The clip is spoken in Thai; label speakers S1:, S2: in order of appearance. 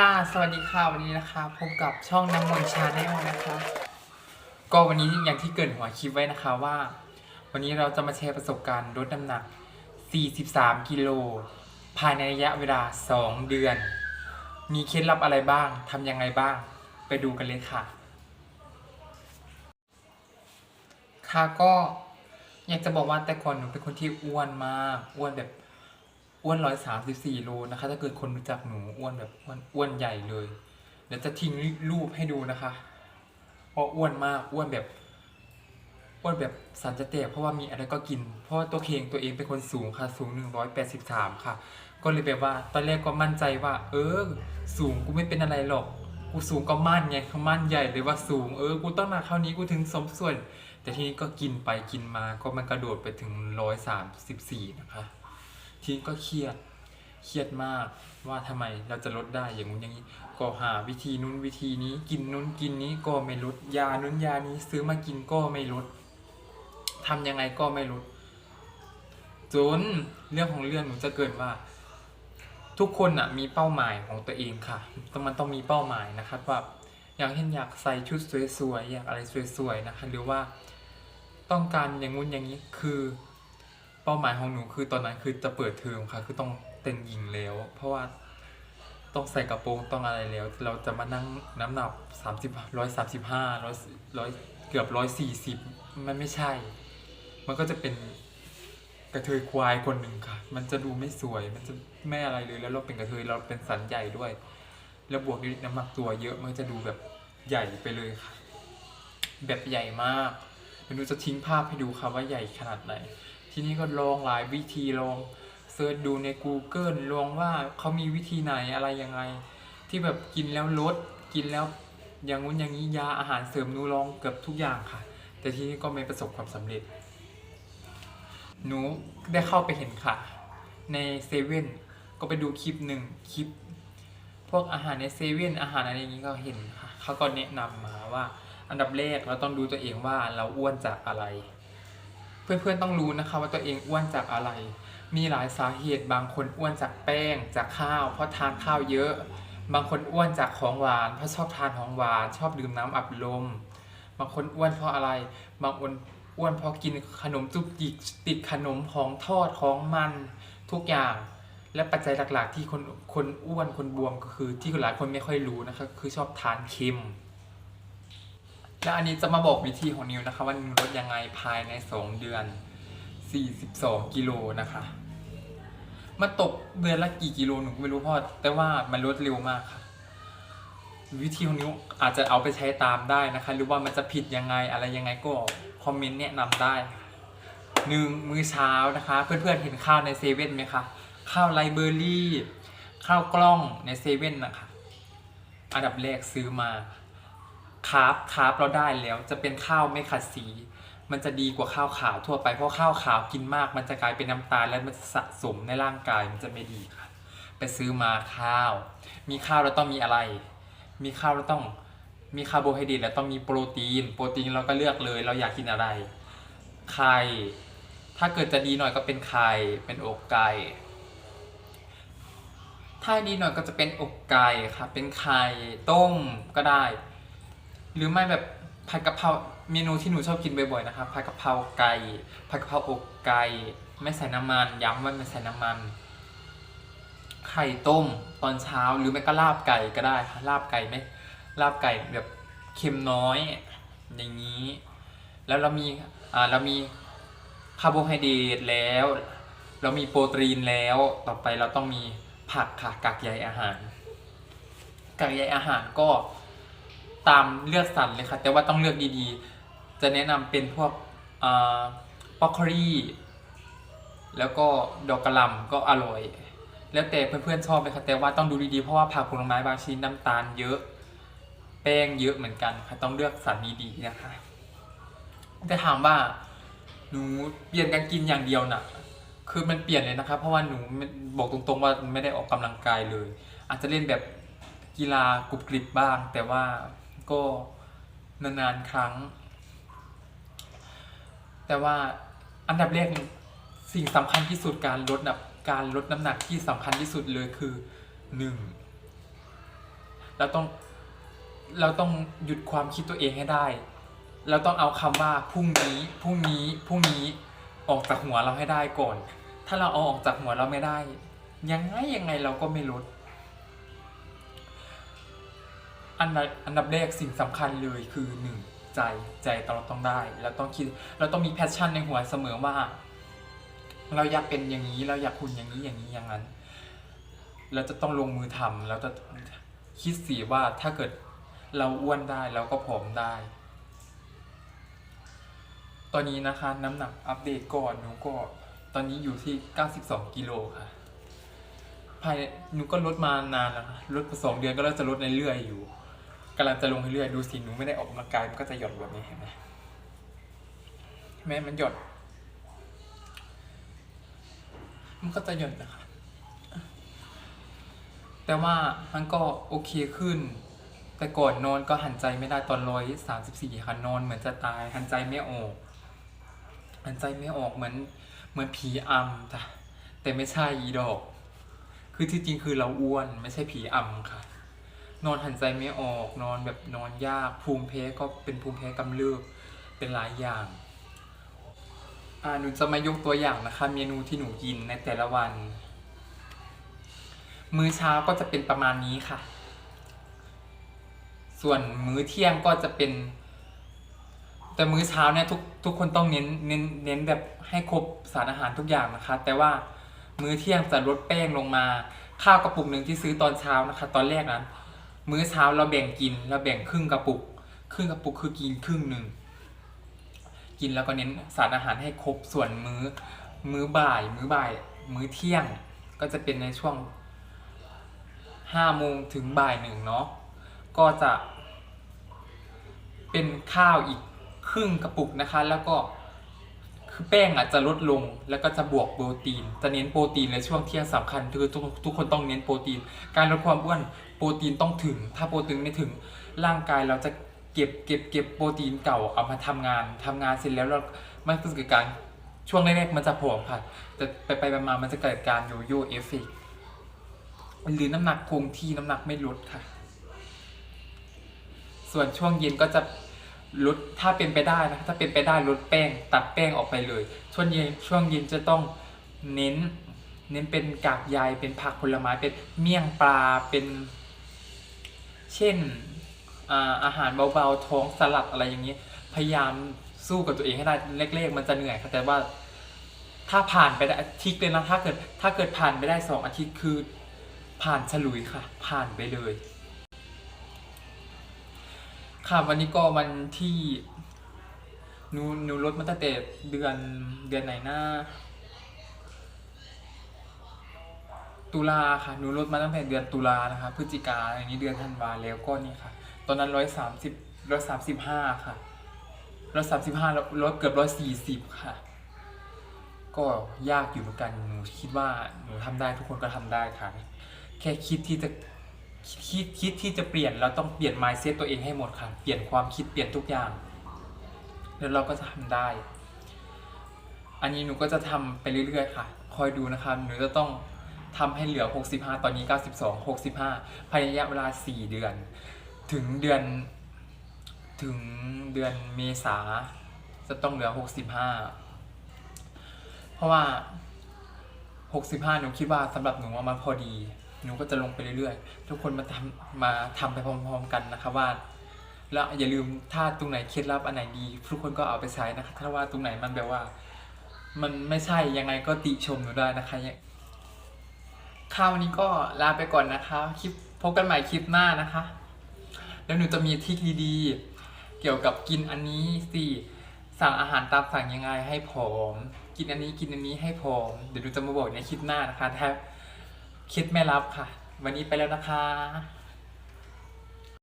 S1: ค่ะ สวัสดีค่ะ วันนี้นะคะ พบกับช่องน้ำมนชาแนลนะคะ ก็วันนี้อย่างที่เกิดหัวคลิปไว้นะคะว่า วันนี้เราจะมาแชร์ประสบการณ์ลดน้ำหนัก 43 กิโล ภายในระยะเวลา 2 เดือน มีเคล็ดลับอะไรบ้าง ทำยังไงบ้าง ไปดูกันเลยค่ะ ค่ะก็อยากจะบอกว่าแต่ก่อนหนูเป็นคนที่อ้วนมาก อ้วนแบบ อ้วนร้อยสามสิบสี่โลนะคะ ถ้าเกิดคนรู้จักหนูอ้วนแบบอ้วนอ้วนใหญ่เลย เดี๋ยวจะทิ้งรูปให้ดูนะคะ เพราะอ้วนมากอ้วนแบบอ้วนแบบสันจะแตกเพราะว่ามีอะไรก็กิน เพราะาตัวเคงตัวเองเป็นคนสูงค่ะ สูงหนึ่งร้อยแปดสิบสามค่ะ ก็เลยแบบว่า ตอนแรกก็มั่นใจว่า เออ สูงกูไม่เป็นอะไรหรอก กูสูงก็มั่นไงเขามั่นใหญ่เลยว่าสูง เออ กูต้องมาเท่านี้กูถึงสมส่วน แต่ทีนี้ก็กินไปกินมาก็มันกระโดดไปถึงร้อยสามสิบสี่นะคะ ทีนก็เครียด เครียดมากว่าทำไมเราจะลดได้อย่างนู้นอย่างนี้ ก็หาวิธีนู้นวิธีนี้กินนู้นกินนี้ก็ไม่ลดยานู้นยานี้ซื้อมากินก็ไม่ลดทำยังไงก็ไม่ลดจนเรื่องของเรื่องหนูจะเกิดว่า ทุกคนอะมีเป้าหมายของตัวเองค่ะต้องมันต้องมีเป้าหมายนะครับว่าอย่างเช่นอยากใส่ชุดสวยๆอยากอะไรสวยๆนะคะหรือว่าต้องการอย่างงู้นอย่างนี้คือ เป้าหมายของหนูคือตอนนั้นคือจะเปิดเทอมค่ะ คือต้องเต็มยิงแล้ว เพราะว่าต้องใส่กระโปรงต้องอะไรแล้ว เราจะมานั่งน้ำหนักสามสิบร้อยสามสิบห้าร้อยร้อยเกือบร้อยสี่สิบมันไม่ใช่ มันก็จะเป็นกระเทยควายคนหนึ่งค่ะ มันจะดูไม่สวย มันจะไม่อะไรเลย แล้วเราเป็นกระเทยเราเป็นสันใหญ่ด้วย แล้วบวกด้วยน้ำหนักตัวเยอะ มันจะดูแบบใหญ่ไปเลยค่ะ แบบใหญ่มากเดี๋ยวหนูจะทิ้งภาพให้ดูค่ะว่าใหญ่ขนาดไหน ทีนี้ก็ลองหลายวิธีลองเซิร์ชดูใน Google ลองว่าเขามีวิธีไหนอะไรยังไง ที่แบบกินแล้วลดกินแล้วอย่างงู้นอย่างนี้ยาอาหารเสริมหนูลองเกือบทุกอย่างค่ะ แต่ทีนี้ก็ไม่ประสบความสำเร็จ หนูได้เข้าไปเห็นค่ะ ในเซเว่นก็ไปดูคลิปหนึ่งคลิป พวกอาหารในเซเว่นอาหารอะไรอย่างนี้ก็เห็นค่ะเขาก็แนะนำมาว่า อันดับแรกเราต้องดูตัวเองว่าเราอ้วนจากอะไร เพื่อนๆต้องรู้นะคะว่าตัวเองอ้วนจากอะไร มีหลายสาเหตุบางคนอ้วนจากแป้ง จากข้าว เพราะทานข้าวเยอะ บางคนอ้วนจากของหวานเพราะชอบทานของหวาน ชอบดื่มน้ำอัดลม บางคนอ้วนเพราะอะไร บางคนอ้วนเพราะกินขนมจุกจิกติดขนมของทอดของมันทุกอย่างและปัจจัยหลักๆ ที่คนคนอ้วนคนบวมก็คือที่หลายคนไม่ค่อยรู้นะคะคือชอบทานเค็ม และอันนี้จะมาบอกวิธีของนิวนะคะว่านิวลดยังไงภายใน 2 เดือน 42 กิโลนะคะมันตกเดือนละกี่กิโลหนูก็ไม่รู้เพราะแต่ว่ามันลดเร็วมากค่ะ วิธีของนิวอาจจะเอาไปใช้ตามได้นะคะ หรือว่ามันจะผิดยังไงอะไรยังไงก็คอมเมนต์แนะนำได้หนึ่งมื้อเช้านะคะ เพื่อนๆเห็นข้าวในเซเว่นไหมคะข้าวไลเบอรี่ข้าวกล้องในเซเว่นนะคะ อันดับแรกซื้อมา คาร์บคาร์บเราได้แล้วจะเป็นข้าวไม่ขัดสี มันจะดีกว่าข้าวขาวทั่วไปเพราะข้าวขาวกินมาก มันจะกลายเป็นน้ำตาลและมันสะสมในร่างกายมันจะไม่ดีค่ะ ไปซื้อมาข้าว มีข้าวแล้วต้องมีอะไร มีข้าวแล้วต้องมีคาร์โบไฮเดรตแล้วต้องมีโปรตีน โปรตีนเราก็เลือกเลยเราอยากกินอะไร ไข่ ถ้าเกิดจะดีหน่อยก็เป็นไข่ เป็นอกไก่ ถ้าดีหน่อยก็จะเป็นอกไก่ค่ะ เป็นไข่ต้มก็ได้ หรือไม่แบบผัดกะเพราเมนูที่หนูชอบกินบ่อยๆนะคะผัดกะเพราไก่ผัดกะเพราอกไก่ไม่ใส่น้ำมัน ย้ำว่าไม่ใส่น้ำมัน ไข่ต้มตอนเช้าหรือไม่ก็ลาบไก่ก็ได้ค่ะลาบไก่ไหมลาบไก่แบบเค็มน้อย อย่างนี้ แล้วเรามีอ่าเรามีคาร์โบไฮเดรตแล้ว เรามีโปรตีนแล้วต่อไปเราต้องมีผักค่ะกากใยอาหารกากใยอาหารก็ ตามเลือกสรรเลยค่ะ แต่ว่าต้องเลือกดีๆ จะแนะนำเป็นพวกบล็อกโคลีแล้วก็ดอกกระลำก็อร่อย แล้วแต่เพื่อนๆชอบเลยค่ะ แต่ว่าต้องดูดีๆ เพราะว่าผักผลไม้บางชนิดน้ำตาลเยอะ แป้งเยอะเหมือนกันค่ะ ต้องเลือกสรรดีๆนะคะแต่ถามว่าหนูเปลี่ยนการกินอย่างเดียวน่ะคือมันเปลี่ยนเลยนะครับ เพราะว่าหนูบอกตรงๆว่าไม่ได้ออกกำลังกายเลย อาจจะเล่นแบบกีฬากรุบกริบบ้าง แต่ว่า ก็นานๆครั้ง แต่ว่าอันดับแรกสิ่งสำคัญที่สุดการลดนะการลดน้ำหนักที่สำคัญที่สุดเลยคือหนึ่งเราต้องเราต้องหยุดความคิดตัวเองให้ได้ เราต้องเอาคำว่าพรุ่งนี้พรุ่งนี้พรุ่งนี้ออกจากหัวเราให้ได้ก่อน ถ้าเราเอาออกจากหัวเราไม่ได้ ยังไงยังไงเราก็ไม่ลด อันดับอันดับแรกสิ่งสำคัญเลยคือหนึ่งใจใจเราต้องได้เราต้องคิด เราต้องมีแพชชั่นในหัวเสมอว่า เราอยากเป็นอย่างนี้ เราอยากคุณอย่างนี้อย่างนี้อย่างนั้น เราจะต้องลงมือทำเราจะคิดสีว่าถ้าเกิดเราอ้วนได้เราก็ผอมได้ ตอนนี้นะคะน้ำหนักอัปเดตก่อนหนูก็ ตอนนี้อยู่ที่ 92 กิโลค่ะภายหนูก็ลดมานานแล้วค่ะลดไปสองเดือนก็เริ่มจะลดในเรื่อยอยู่ กำลังจะลงเรื่อยๆดูสิหนูไม่ได้ออกกำลังกายมันก็จะหย่อนแบบนี้เห็นไหมเห็นไหมมันหย่อนมันก็จะหย่อนนะคะแต่ว่ามันก็โอเคขึ้น แต่ก่อนนอนก็หันใจไม่ได้ตอนร้อยสามสิบสี่ค่ะนอนเหมือนจะตายหันใจไม่ออก หันใจไม่ออกเหมือนเหมือนผีอำจ้ะแต่ไม่ใช่อีดอก คือที่จริงคือเราอ้วนไม่ใช่ผีอำค่ะ นอนหันใจไม่ออก นอนแบบนอนยาก ภูมิแพ้ก็เป็นภูมิแพ้กำเริบเป็นหลายอย่างอ่าหนูจะมายกตัวอย่างนะคะ เมนูที่หนูกินในแต่ละวัน มื้อเช้าก็จะเป็นประมาณนี้ค่ะ ส่วนมื้อเที่ยงก็จะเป็น แต่มื้อเช้าเนี่ยทุกทุกคนต้องเน้นเน้นเน้นแบบให้ครบสารอาหารทุกอย่างนะคะ แต่ว่ามื้อเที่ยงจะลดแป้งลงมา ข้าวกระปุกหนึ่งที่ซื้อตอนเช้านะคะ ตอนแรกนั้น มื้อเช้าเราแบ่งกินเราแบ่งครึ่งกระปุก ครึ่งกระปุกคือกินครึ่งหนึ่งกินแล้วก็เน้นสารอาหารให้ครบส่วนมื้อ มื้อบ่าย มื้อบ่าย มื้อเที่ยงก็จะเป็นในช่วงห้าโมงถึงบ่ายหนึ่งเนาะก็จะ เป็นข้าวอีกครึ่งกระปุกนะคะ แล้วก็คือแป้งอาจจะลดลงแล้วก็จะบวกโปรตีน จะเน้นโปรตีนในช่วงเที่ยงสำคัญคือทุกทุกคนต้องเน้นโปรตีน การลดความอ้วน รตีนต้องถึง ถ้าโปรตีนไม่ถึงร่างกายเราจะเก็บเก็บเก็บโปรตีนเก่าเอามาทำงานทำงานเสร็จแล้วเรามันก็จะเกิดการช่วงแรกๆมันจะผอมค่ะแต่ไปไปมามันจะเกิดการโยโย่เอฟเฟกหรือน้ำหนักคงที่น้ำหนักไม่ลดค่ะ ส่วนช่วงเย็นก็จะลดถ้าเป็นไปได้นะถ้าเป็นไปได้ลดแป้งตัดแป้งออกไปเลย ช่วงเย็นช่วงเย็นจะต้องเน้น เน้นเป็นกากใยเป็นผักผลไม้เป็นเมี่ยงปลาเป็น เช่นอาอาหารเบาๆท้องสลัดอะไรอย่างนี้ พยายามสู้กับตัวเองให้ได้เล็กๆมันจะเหนื่อยค่ะแต่ว่า ถ้าผ่านไปได้อาทิตย์เลยนะถ้าเกิดถ้าเกิดผ่านไปได้สองอาทิตย์คือ ผ่านฉลุยค่ะ ผ่านไปเลย ค่ะวันนี้ก็วันที่หนูหนูลดมาตั้งแต่เดือนเดือนไหนหนะ ตุลาค่ะหนูลดมาตั้งแต่เดือนตุลานะคะพฤศจิกาอย่างนี้เดือนธันวาแล้วก็นี่ค่ะ ตอนนั้นร้อยสามสิบร้อยสามสิบห้าค่ะร้อยสามสิบห้าลดเกือบร้อยสี่สิบค่ะ ก็ยากอยู่เหมือนกันหนูคิดว่าหนูทำได้ทุกคนก็ทำได้ค่ะ แค่คิดที่จะคิดคิดที่จะเปลี่ยนเราต้องเปลี่ยน mindset ตัวเองให้หมดค่ะ เปลี่ยนความคิดเปลี่ยนทุกอย่าง แล้วเราก็จะทำได้ อันนี้หนูก็จะทำไปเรื่อยๆ ค่ะ คอยดูนะคะหนูจะต้อง ทำให้เหลือ 65 ตอนนี้ 92 65ภายในระยะเวลา 4 เดือน ถึงเดือนถึงเดือนเมษาจะต้องเหลือ 65 เพราะว่า 65 หนูคิดว่าสำหรับหนูว่ามันพอดี หนูก็จะลงไปเรื่อยๆ ทุกคนมาทำมาทำไปพร้อมๆกันนะคะว่าแล้วอย่าลืมถ้าตรงไหนเคล็ดลับอันไหนดี ทุกคนก็เอาไปใช้นะคะ ถ้าว่าตรงไหนมันแบบว่า มันไม่ใช่ยังไงก็ติชมหนูได้นะคะ ข้าววันนี้ก็ลาไปก่อนนะคะ คลิปพบกันใหม่คลิปหน้านะคะ แล้วหนูจะมีทริคดีๆ เกี่ยวกับกินอันนี้สิสั่งอาหารตามสั่งยังไงให้ผอม กินอันนี้กินอันนี้ให้ผอม เดี๋ยวหนูจะมาบอกในคลิปหน้านะคะถ้าคิดไม่รับค่ะ วันนี้ไปแล้วนะคะ